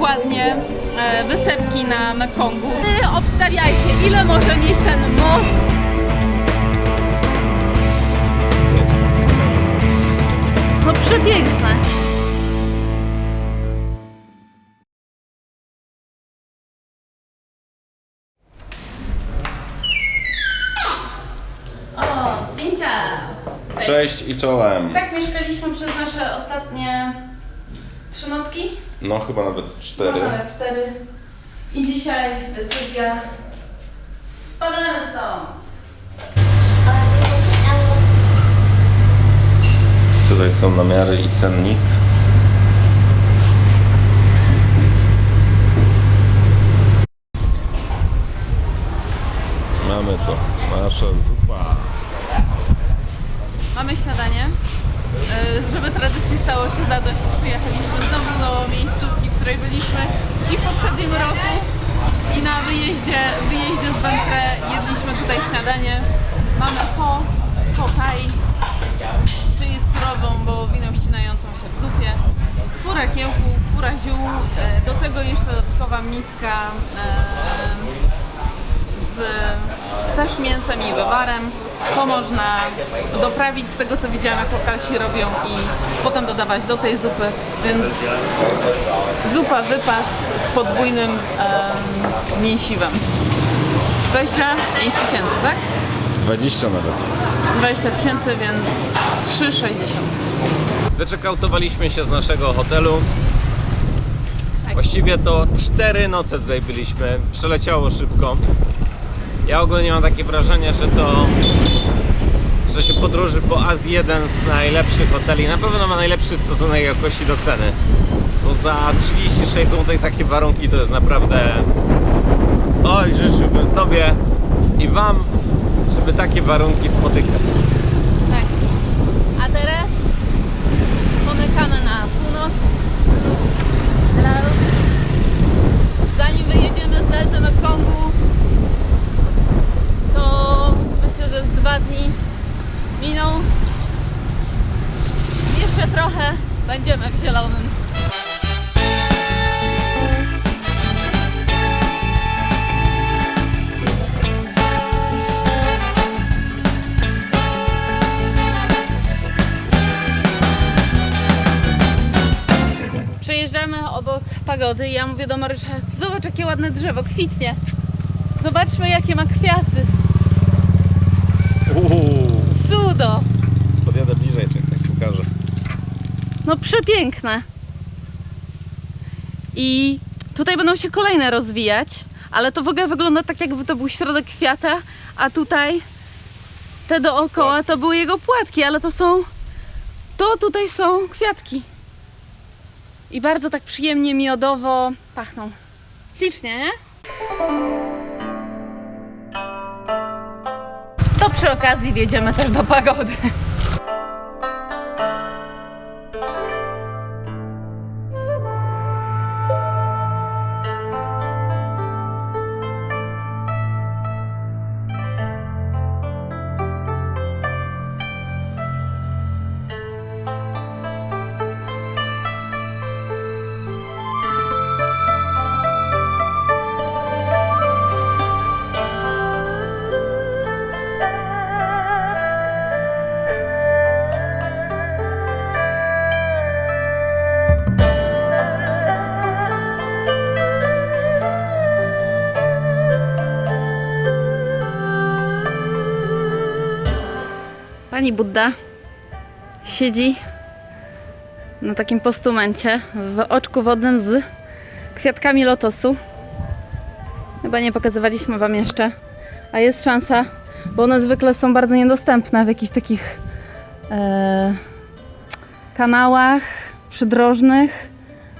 dokładnie e, wysepki na Mekongu. Wy obstawiajcie, ile może mieć ten most. No przepiękne. O! Cześć i czołem. Tak mieszkaliśmy przez nasze ostatnie trzy nocki? No chyba nawet cztery. Może cztery. I dzisiaj decyzja spadamy stąd. Tutaj są namiary i cennik. Mamy to. Nasza zupa. Mamy śniadanie. E, Żeby tradycji stało się zadość, przyjechaliśmy znowu do miejscówki, w której byliśmy i w poprzednim roku. I na wyjeździe, wyjeździe z Bentre jedliśmy tutaj śniadanie. Mamy po, po thai, czyli surową wołowiną ścinającą się w zupie. Fura kiełków, fura ziół, e, do tego jeszcze dodatkowa miska e, z też mięsem i wywarem. To można doprawić z tego co widziałam jak lokalsi robią i potem dodawać do tej zupy, więc zupa wypas z podwójnym em, mięsiwem. 25 tysięcy, tak? 20 nawet. 20 tysięcy, więc 3,60. Wyczekautowaliśmy się z naszego hotelu. Właściwie to cztery noce tutaj byliśmy. Przeleciało szybko. Ja ogólnie mam takie wrażenie, że to w czasie podróży po Azji jeden z najlepszych hoteli. Na pewno ma najlepszy stosunek jakości do ceny. Bo za 36 zł takie warunki to jest naprawdę... Oj, życzyłbym sobie i Wam, żeby takie warunki spotykać. Tak. A teraz pomykamy na północ. Hello. Zanim wyjedziemy z Delty Mekongu, to myślę, że z dwa dni miną. I Jeszcze trochę będziemy w zielonym. Przejeżdżamy obok pagody i ja mówię do Marysza, zobacz jakie ładne drzewo, kwitnie. Zobaczmy jakie ma kwiaty. Uuu, Cudo! podjadę bliżej, czekaj, tak pokażę. No przepiękne. I tutaj będą się kolejne rozwijać, ale to w ogóle wygląda tak jakby to był środek kwiata, a tutaj te dookoła to były jego płatki, ale to są to tutaj są kwiatki. I bardzo tak przyjemnie miodowo pachną. Ślicznie, nie? To przy okazji wjedziemy też do pagody. Pani Budda siedzi na takim postumencie w oczku wodnym z kwiatkami lotosu. Chyba nie pokazywaliśmy Wam jeszcze, a jest szansa, bo one zwykle są bardzo niedostępne w jakichś takich e, kanałach przydrożnych,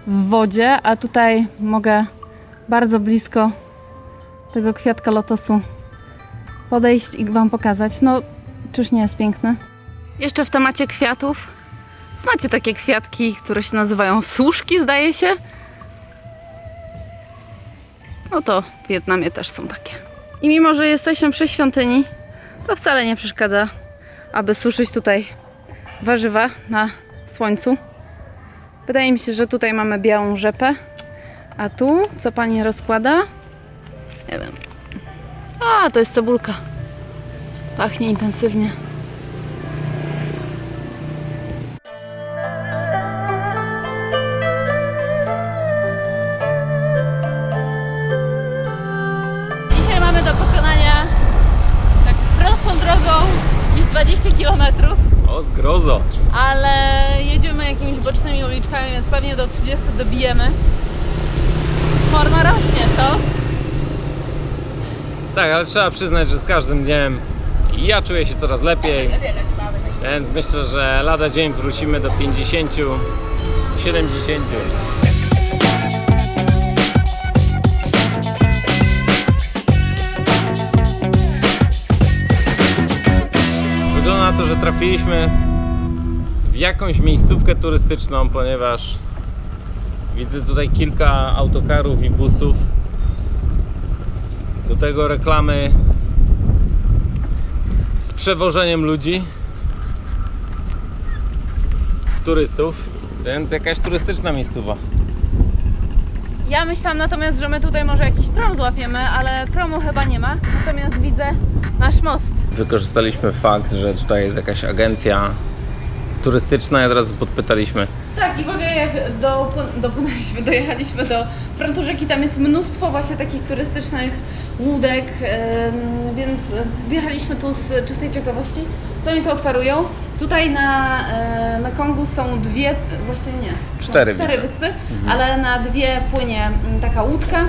w wodzie, a tutaj mogę bardzo blisko tego kwiatka lotosu podejść i Wam pokazać. No, czyż nie jest piękny? Jeszcze w temacie kwiatów. Znacie takie kwiatki, które się nazywają służki, zdaje się? No to w Wietnamie też są takie. I mimo, że jesteśmy przy świątyni, to wcale nie przeszkadza, aby suszyć tutaj warzywa na słońcu. Wydaje mi się, że tutaj mamy białą rzepę, A tu co pani rozkłada? Nie wiem. A, to jest cebulka. Pachnie intensywnie. Dzisiaj mamy do pokonania tak prostą drogą jakieś 20 km, O, zgrozo. ale jedziemy jakimiś bocznymi uliczkami, więc pewnie do 30 dobijemy. Forma rośnie, co? Tak, ale trzeba przyznać, że z każdym dniem ja czuję się coraz lepiej. Więc myślę, że lada dzień wrócimy do 50, 70. Wygląda na to, że trafiliśmy w jakąś miejscówkę turystyczną, ponieważ widzę tutaj kilka autokarów i busów. Do tego reklamy przewożeniem ludzi, turystów, więc jakaś turystyczna miejscowa. Ja myślałam natomiast, że my tutaj może jakiś prom złapiemy, ale promu chyba nie ma. Natomiast widzę nasz most. Wykorzystaliśmy fakt, że tutaj jest jakaś agencja turystyczna i od razu podpytaliśmy. Tak, i w ogóle jak do, dopłynęliśmy, dojechaliśmy do frontu rzeki, tam jest mnóstwo właśnie takich turystycznych łódek, więc wjechaliśmy tu z czystej ciekawości. Co mi to oferują? Tutaj na Mekongu są dwie, właściwie nie, Cztery cztery wyspy, ale na dwie płynie mm, taka łódka.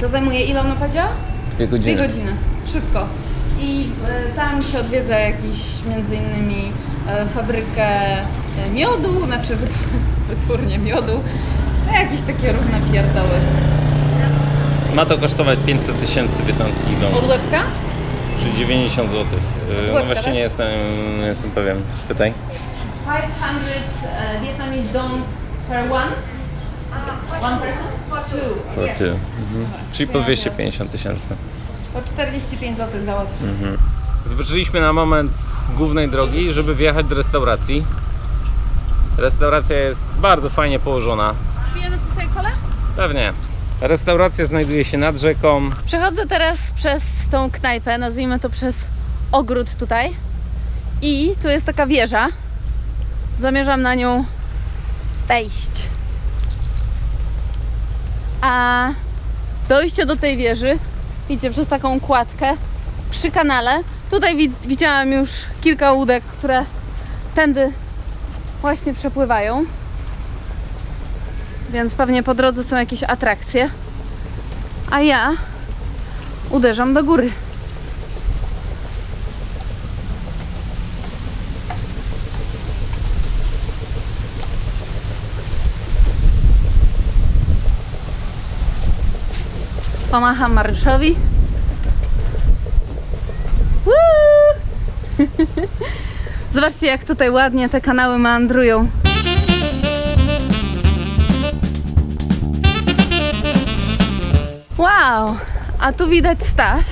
To zajmuje ile ona powiedziała? Dwie godziny. Dwie godziny, szybko. I e, tam się odwiedza jakiś między innymi e, fabrykę e, miodu, znaczy wytw- wytwórnię miodu, no jakieś takie różne pierdoły. Ma to kosztować 500 tysięcy wietnamskich Od domów, łebka? czyli 90 zł. No Łebka, właśnie tak? nie jestem, nie jestem pewien. Spytaj. 500 e, Vietnamese dong per one? One person? Two. For two. Mhm. Czyli po 250 tysięcy. Po 45 zł za łeb. Zboczyliśmy na moment z głównej drogi, żeby wjechać do restauracji. Restauracja jest bardzo fajnie położona. Pijemy tu sobie kole? Pewnie. Restauracja znajduje się nad rzeką. Przechodzę teraz przez tą knajpę, nazwijmy to przez ogród tutaj. I tu jest taka wieża. Zamierzam na nią wejść. A dojście do tej wieży, widzicie, przez taką kładkę przy kanale. Tutaj widz, widziałam już kilka łódek, które tędy właśnie przepływają. Więc pewnie po drodze są jakieś atrakcje. A ja uderzam do góry. Pomacham Mariuszowi. Zobaczcie, jak tutaj ładnie te kanały meandrują. Wow, a tu widać staw.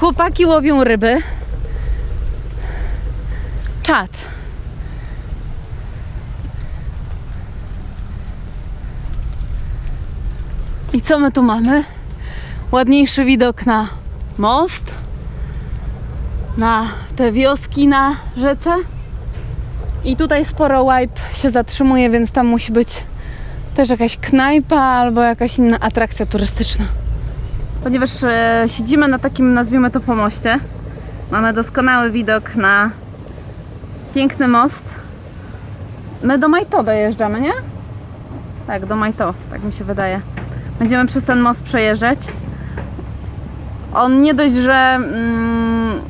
Chłopaki łowią ryby. Czad. I co my tu mamy? Ładniejszy widok na most, na te wioski na rzece. I tutaj sporo wipe się zatrzymuje, więc tam musi być też jakaś knajpa albo jakaś inna atrakcja turystyczna. Ponieważ e, siedzimy na takim, nazwijmy to pomoście, mamy doskonały widok na piękny most. My do Majto dojeżdżamy, nie? Tak, do Majto, tak mi się wydaje. Będziemy przez ten most przejeżdżać. On nie dość, że mm,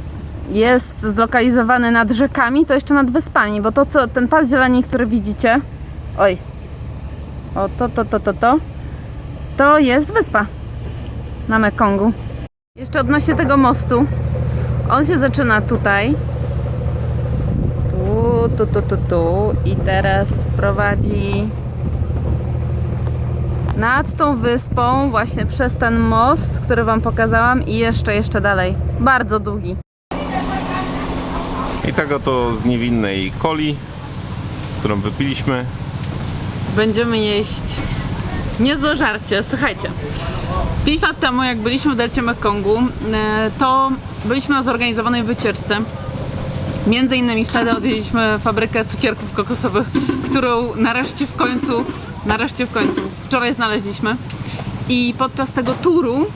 jest zlokalizowany nad rzekami, to jeszcze nad wyspami, bo to co, ten pas zieleni, który widzicie, oj, o to, to, to, to, to, to jest wyspa na Mekongu. Jeszcze odnośnie tego mostu, on się zaczyna tutaj, tu, tu, tu, tu, tu i teraz prowadzi nad tą wyspą, właśnie przez ten most, który Wam pokazałam i jeszcze, jeszcze dalej. Bardzo długi. I tego to z niewinnej coli, którą wypiliśmy. Będziemy jeść Niezłe żarcie. Słuchajcie, 5 lat temu, jak byliśmy w Delcie Mekongu, e, to byliśmy na zorganizowanej wycieczce. Między innymi wtedy odwiedziliśmy fabrykę cukierków kokosowych, którą nareszcie w końcu, nareszcie w końcu, wczoraj znaleźliśmy. I podczas tego turu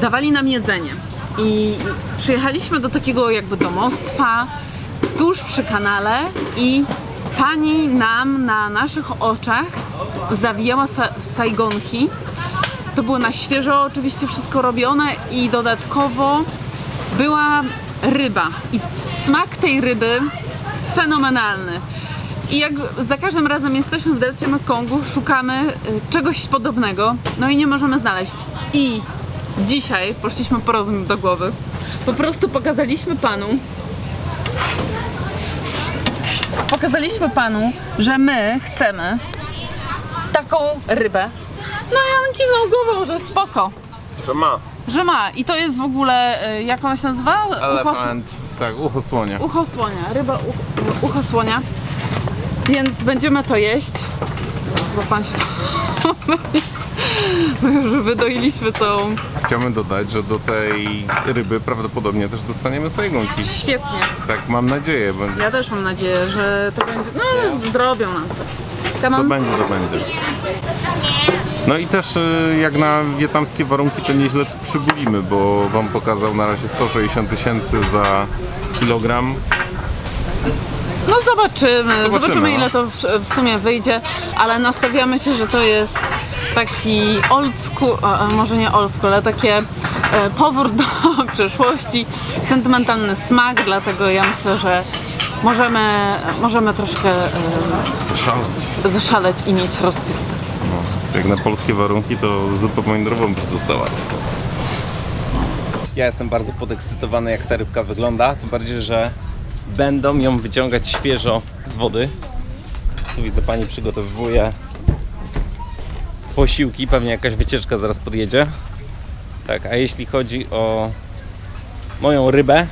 dawali nam jedzenie. I przyjechaliśmy do takiego jakby domostwa, tuż przy kanale i pani nam na naszych oczach zawijała sa- sajgonki. To było na świeżo oczywiście wszystko robione i dodatkowo była ryba i smak tej ryby fenomenalny. I jak za każdym razem jesteśmy w Delcie Mekongu, szukamy y, czegoś podobnego, no i nie możemy znaleźć. I dzisiaj poszliśmy po rozum do głowy. Po prostu pokazaliśmy panu, pokazaliśmy panu, że my chcemy taką rybę. No i on kiwnął głową, że spoko, Że ma. że ma. I to jest w ogóle, y, jak ona się nazywa? Ucho, Elefant. Tak, ucho słonia. ucho słonia, ryba ucho, ucho słonia. Więc będziemy to jeść. Bo pan się... My już wydoiliśmy całą. Chciałbym dodać, że do tej ryby prawdopodobnie też dostaniemy sajgonki. Świetnie. Tak, mam nadzieję. Ja też mam nadzieję, że to będzie. No, zrobią nam to. co Kanon? będzie, to będzie. No i też y, jak na wietnamskie warunki to nieźle przybulimy, bo wam pokazał na razie 160 tysięcy za kilogram. No zobaczymy. Zobaczymy, Zobaczymy, ile no. to w, w sumie wyjdzie, ale nastawiamy się, że to jest taki old school, a, a może nie old school, ale takie e, powrót do przeszłości, sentymentalny smak, dlatego ja myślę, że możemy, możemy troszkę e, Zaszaleć. zaszaleć i mieć rozpustę. No, jak na polskie warunki to zupę pomidorową byś dostała. Ja jestem bardzo podekscytowany, jak ta rybka wygląda. Tym bardziej, że będą ją wyciągać świeżo z wody. Tu widzę, pani przygotowuje posiłki. Pewnie jakaś wycieczka zaraz podjedzie. Tak, a jeśli chodzi o moją rybę,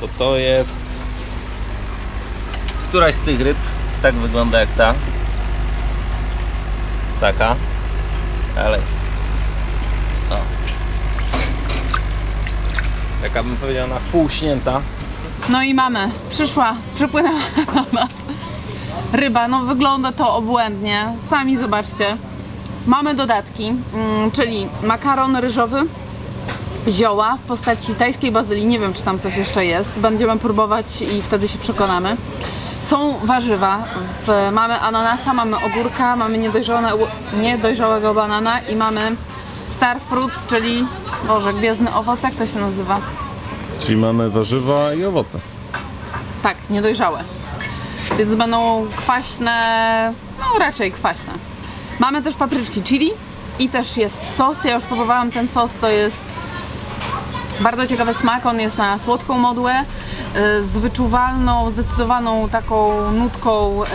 to to jest któraś z tych ryb. Tak wygląda jak ta. Taka. Ale o, taka bym powiedział na wpół śnięta. No i mamy, przyszła, przypłynęła do nas ryba. No wygląda to obłędnie, sami zobaczcie. Mamy dodatki, mm, czyli makaron ryżowy, zioła w postaci tajskiej bazylii. Nie wiem, czy tam coś jeszcze jest. Będziemy próbować i wtedy się przekonamy. Są warzywa. W, mamy ananasa, mamy ogórka, mamy niedojrzałe, niedojrzałego banana i mamy starfruit, czyli, Boże, gwiezdny owoc, jak to się nazywa? Czyli mamy warzywa i owoce. Tak, niedojrzałe. Więc będą kwaśne, no raczej kwaśne. Mamy też papryczki chili i też jest sos. Ja już próbowałam ten sos, to jest bardzo ciekawy smak. On jest na słodką modłę y, z wyczuwalną, zdecydowaną taką nutką y,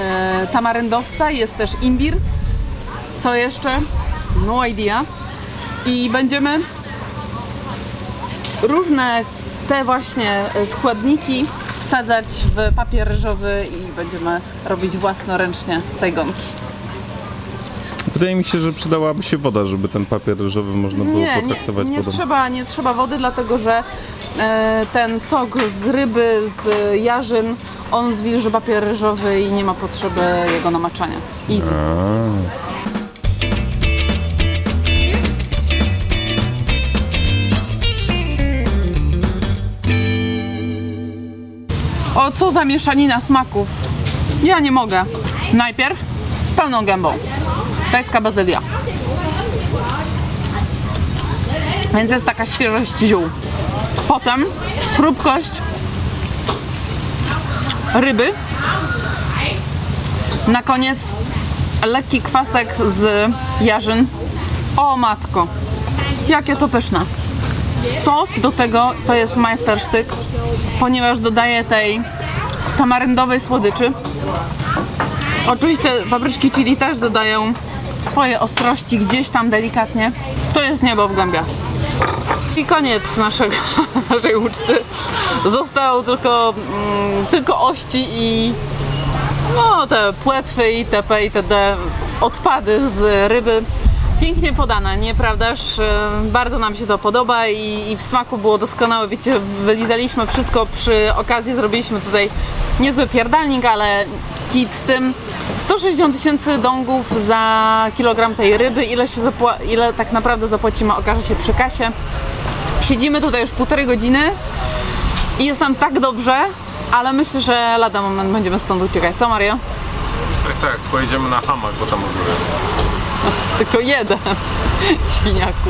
tamaryndowca. Jest też imbir. Co jeszcze? No idea. I będziemy różne te właśnie składniki wsadzać w papier ryżowy i będziemy robić własnoręcznie sajgonki. Wydaje mi się, że przydałaby się woda, żeby ten papier ryżowy można było Nie, nie, potraktować nie wodą. trzeba, nie trzeba wody, dlatego że e, ten sok z ryby, z jarzyn, on zwilży papier ryżowy i nie ma potrzeby jego namaczania. Easy. A. O, co za mieszanina smaków. Ja nie mogę. Najpierw z pełną gębą. Tajska bazylia. Więc jest taka świeżość ziół. Potem chrupkość ryby. Na koniec lekki kwasek z jarzyn. O matko, jakie to pyszne. Sos do tego to jest majstersztyk, ponieważ dodaje tej tamaryndowej słodyczy. Oczywiście papryczki chili też dodają swoje ostrości gdzieś tam delikatnie. To jest niebo w gębie. I koniec naszego, naszej uczty. Został tylko, mm, tylko ości i no te płetwy itp. itd. odpady z ryby. Pięknie podane, nieprawdaż? E, Bardzo nam się to podoba i, i w smaku było doskonałe. Wiecie, wylizaliśmy wszystko przy okazji, zrobiliśmy tutaj niezły pierdalnik, ale kit z tym. 160 tysięcy dongów za kilogram tej ryby. Ile, się ile tak naprawdę zapłacimy, okaże się przy kasie. Siedzimy tutaj już półtorej godziny i jest nam tak dobrze, ale myślę, że lada moment będziemy stąd uciekać. Co Mario? Tak, tak, pojedziemy na hamak, bo tam góry jest. Tylko jeden świniaku.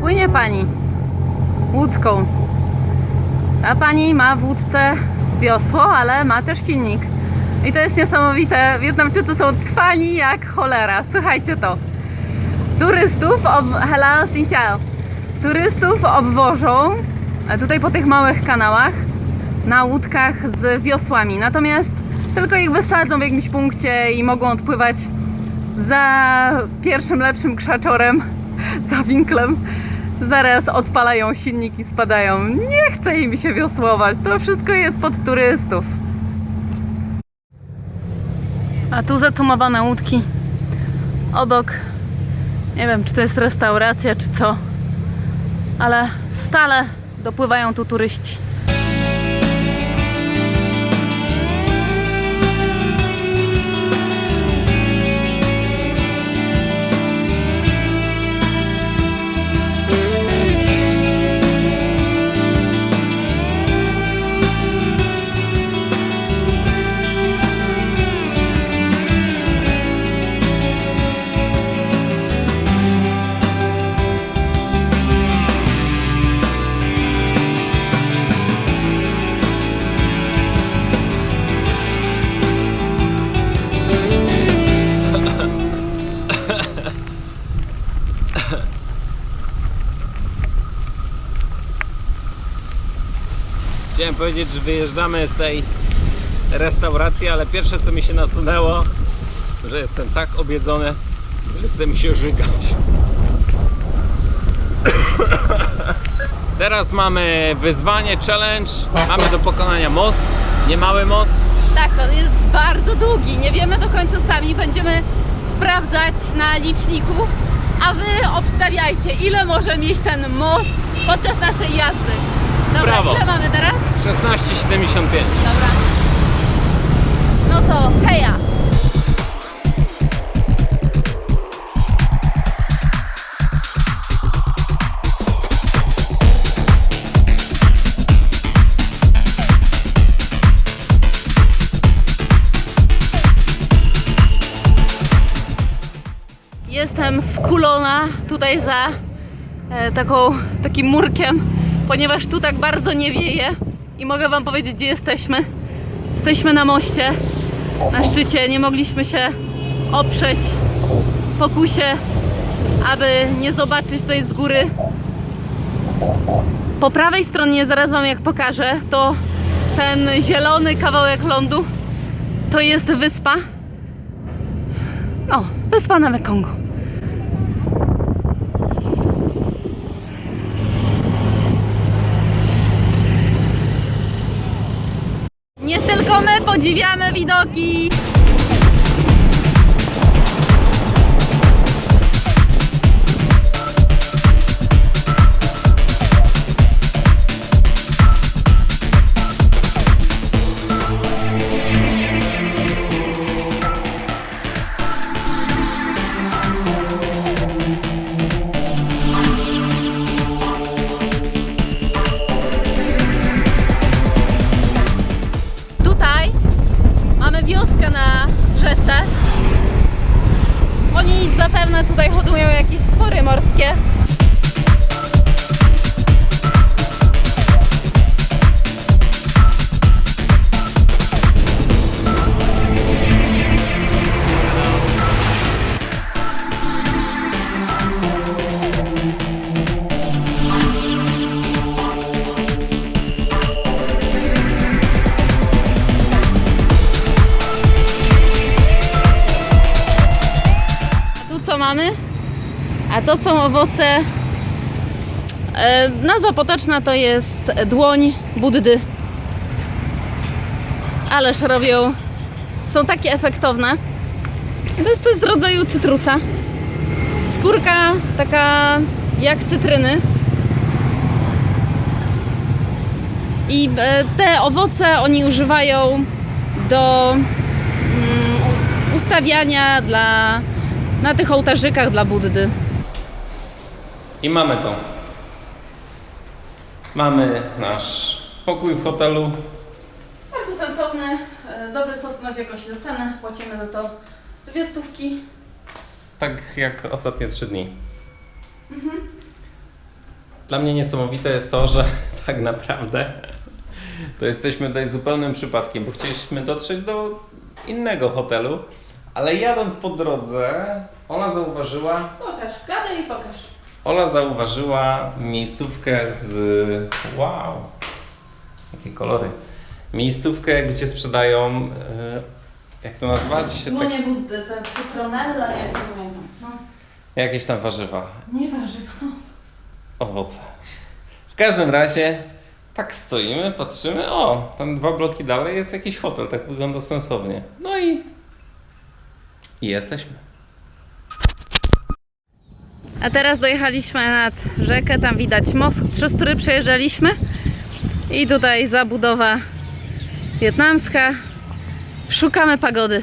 Płynie pani łódką. A pani ma w łódce wiosło, ale ma też silnik. I to jest niesamowite. Wietnamczycy są cwani jak cholera. Słuchajcie to. Turystów ob... Hello. Turystów obwożą tutaj po tych małych kanałach na łódkach z wiosłami. Natomiast tylko ich wysadzą w jakimś punkcie i mogą odpływać za pierwszym lepszym krzaczorem, za winklem. Zaraz odpalają silnik i spadają. Nie chce im się wiosłować. To wszystko jest pod turystów. A tu zacumowane łódki. Obok. Nie wiem, czy to jest restauracja, czy co. Ale stale dopływają tu turyści. Powiedzieć, że wyjeżdżamy z tej restauracji, ale pierwsze co mi się nasunęło, że jestem tak obiedzony, że chce mi się żygać. Teraz mamy wyzwanie, challenge. Mamy do pokonania most, niemały most. Tak, on jest bardzo długi. Nie wiemy do końca sami. Będziemy sprawdzać na liczniku. A wy obstawiajcie, ile może mieć ten most podczas naszej jazdy. Dobra, Brawo. ile mamy teraz? 16,75. Dobra. No to heja! Jestem skulona tutaj za e, taką, takim murkiem, ponieważ tu tak bardzo nie wieje i mogę Wam powiedzieć, gdzie jesteśmy. Jesteśmy na moście, na szczycie. Nie mogliśmy się oprzeć pokusie, aby nie zobaczyć tutaj z góry. Po prawej stronie, zaraz Wam jak pokażę, to ten zielony kawałek lądu to jest wyspa. O, wyspa na Mekongu. Nie tylko my podziwiamy widoki. Zapewne tutaj hodują jakieś stwory morskie. To są owoce. E, nazwa potoczna to jest dłoń Buddy. Ależ robią. Są takie efektowne. To jest coś z rodzaju cytrusa. Skórka taka jak cytryny. I e, te owoce oni używają do mm, ustawiania dla, na tych ołtarzykach dla Buddy. I mamy to. Mamy nasz pokój w hotelu. Bardzo sensowny, e, dobry stosunek jakości do ceny. Płacimy za to dwie stówki. Tak jak ostatnie trzy dni. Dla mnie niesamowite jest to, że tak naprawdę to jesteśmy tutaj zupełnym przypadkiem, bo chcieliśmy dotrzeć do innego hotelu, ale jadąc po drodze, Ola zauważyła, Pokaż, gadaj i pokaż. Ola zauważyła miejscówkę z. Wow! Jakie kolory. Miejscówkę, gdzie sprzedają. e, Jak to nazwać? No Tak, nie Buddy, to cytronella, jak nie pamiętam. No, jakieś tam warzywa, nie warzywa. owoce. W każdym razie tak stoimy, patrzymy. O, tam dwa bloki dalej jest jakiś hotel, tak wygląda sensownie. No i. I jesteśmy. A teraz dojechaliśmy nad rzekę, tam widać most, przez który przejeżdżaliśmy. I tutaj zabudowa wietnamska. Szukamy pagody.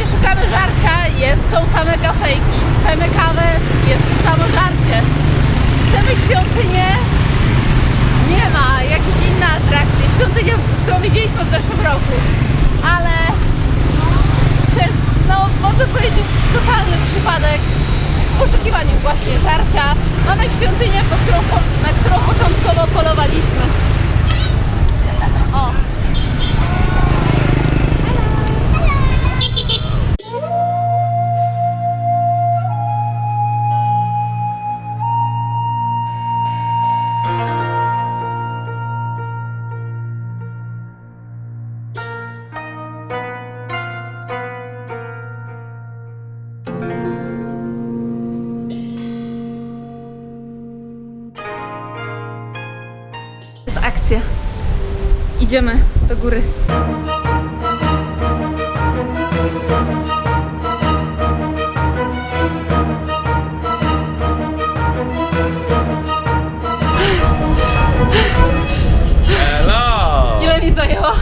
Słuchajcie, szukamy żarcia, jest, są same kafejki. Chcemy kawę, jest samo żarcie. Chcemy świątynię, nie ma, jakieś inne atrakcje. Świątynia, którą widzieliśmy w zeszłym roku. Ale przez, no można powiedzieć, totalny przypadek w poszukiwaniu właśnie żarcia. Mamy świątynię, po którą, na którą początkowo polowaliśmy. O, akcja. Idziemy do góry. Hello! Ile mi zajęło?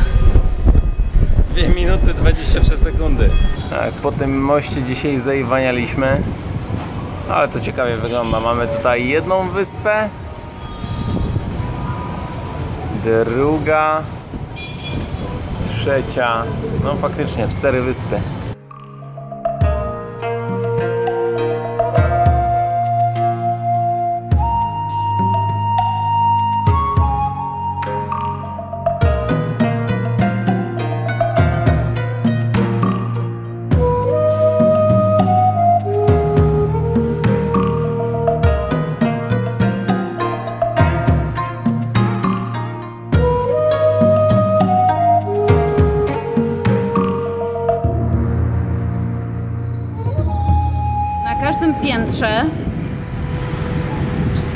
2 minuty 23 sekundy. Tak, po tym moście dzisiaj zaiwanialiśmy. Ale to ciekawie wygląda. Mamy tutaj jedną wyspę. Druga. Trzecia. No faktycznie, cztery wyspy.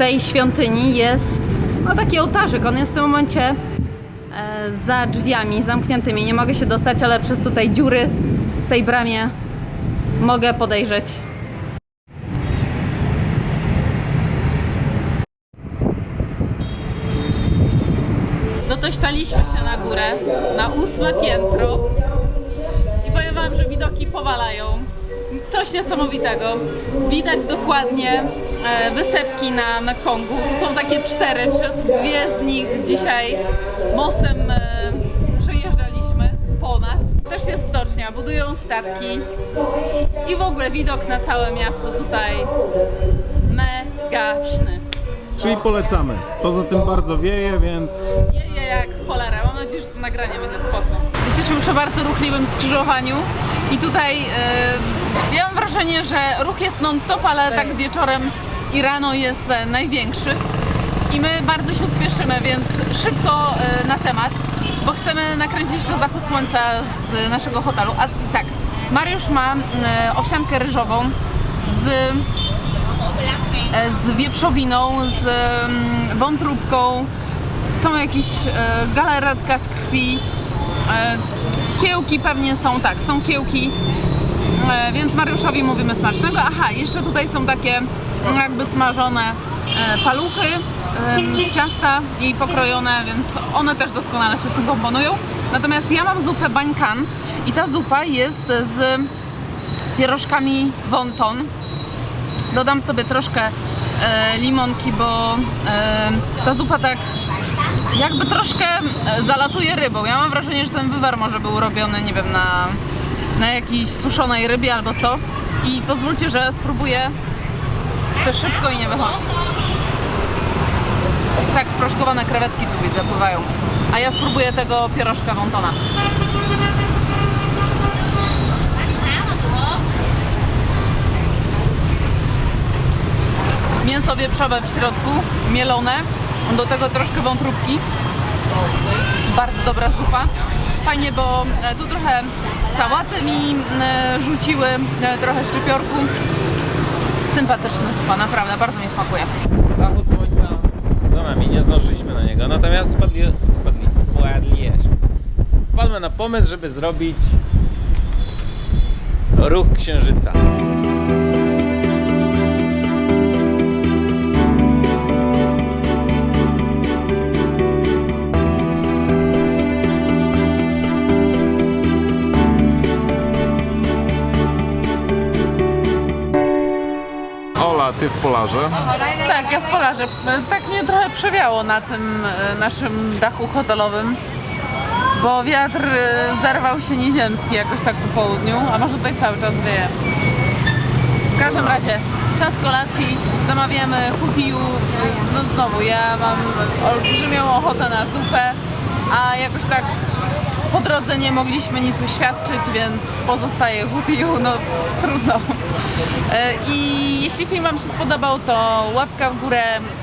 Tej świątyni jest no, taki ołtarzyk. On jest w tym momencie e, za drzwiami zamkniętymi. Nie mogę się dostać, ale przez tutaj dziury w tej bramie mogę podejrzeć. Dotośtaliśmy się na górę, na ósme piętro i powiem Wam, że widoki powalają. Coś niesamowitego. Widać dokładnie wysepki na Mekongu. To są takie cztery, przez dwie z nich dzisiaj mostem e, przejeżdżaliśmy ponad. Też jest stocznia, budują statki i w ogóle widok na całe miasto tutaj megaśny. Czyli polecamy. Poza tym bardzo wieje, więc Wieje jak cholera. Mam nadzieję, że to nagranie będzie spoko. Jesteśmy przy bardzo ruchliwym skrzyżowaniu i tutaj e, ja mam wrażenie, że ruch jest non-stop, ale tak wieczorem i rano jest e, największy. I my bardzo się spieszymy, więc szybko e, na temat, bo chcemy nakręcić jeszcze zachód słońca z naszego hotelu. A tak, Mariusz ma e, owsiankę ryżową z z wieprzowiną, z wątróbką, są jakieś galaretka z krwi, kiełki pewnie są, tak, są kiełki, więc Mariuszowi mówimy smacznego. Aha, jeszcze tutaj są takie jakby smażone e, paluchy z ciasta i pokrojone, więc one też doskonale się z tym komponują. Natomiast ja mam zupę bańkan i ta zupa jest z pierożkami wonton, Dodam sobie troszkę e, limonki, bo e, ta zupa tak jakby troszkę zalatuje rybą. Ja mam wrażenie, że ten wywar może był robiony, nie wiem, na, na jakiejś suszonej rybie albo co. I pozwólcie, że spróbuję. Chcę szybko i nie wychodzi. Tak, sproszkowane krewetki tu widzę, pływają. A ja spróbuję tego pierożka wątona. mięso wieprzowe w środku, mielone, do tego troszkę wątróbki. Bardzo dobra zupa. Fajnie, bo e, tu trochę sałaty mi e, rzuciły, e, trochę szczypiorku. Sympatyczna zupa, naprawdę, bardzo mi smakuje. Zachód słońca za nami, nie zdążyliśmy na niego, natomiast wpadli, wpadli, wpadliśmy. Wpadłem na pomysł, żeby zrobić ruch księżyca. Ty w polarze. Tak, ja w Polarze. E, Tak mnie trochę przewiało na tym e, naszym dachu hotelowym, bo wiatr e, zerwał się nieziemski jakoś tak po południu, a może tutaj cały czas wieje. W każdym razie, czas kolacji, zamawiamy hutiu, no znowu, ja mam olbrzymią ochotę na zupę, a jakoś tak po drodze nie mogliśmy nic uświadczyć, więc pozostaje hutiu, no trudno. E, I jeśli film Wam się spodobał, to łapka w górę,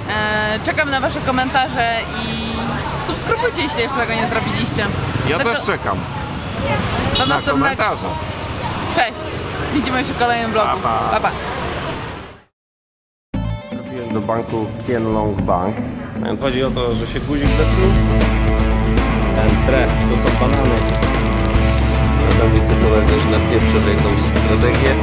e, czekam na Wasze komentarze i subskrybujcie, jeśli jeszcze tego nie zrobiliście. Ja Do też czekam Do na następnego. komentarze. Cześć! Widzimy się w kolejnym vlogu. Pa, pa. pa, pa. Trafiłem do banku Tianlong Bank. Chodzi o to, że się guzik zepsuł. Entre, to są banany. Adam widzę kolega, że na pierwsze jakąś strategię.